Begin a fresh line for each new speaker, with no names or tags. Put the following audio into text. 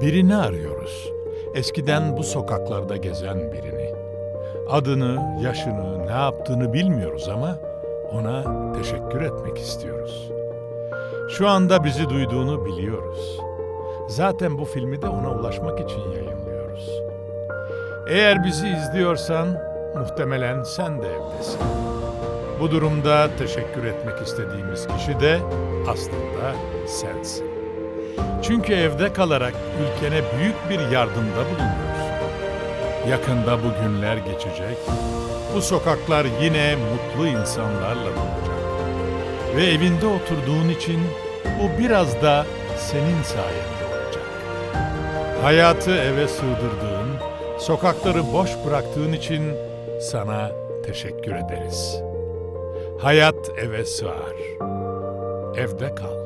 Birini arıyoruz. Eskiden bu sokaklarda gezen birini. Adını, yaşını, ne yaptığını bilmiyoruz ama ona teşekkür etmek istiyoruz. Şu anda bizi duyduğunu biliyoruz. Zaten bu filmi de ona ulaşmak için yayınlıyoruz. Eğer bizi izliyorsan muhtemelen sen de evdesin. Bu durumda teşekkür etmek istediğimiz kişi de aslında sensin. Çünkü evde kalarak ülkene büyük bir yardımda bulunuyorsun. Yakında bu günler geçecek. Bu sokaklar yine mutlu insanlarla dolacak. Ve evinde oturduğun için bu biraz da senin sayende olacak. Hayatı eve sığdırdığın, sokakları boş bıraktığın için sana teşekkür ederiz. Hayat eve sığar. Evde kal.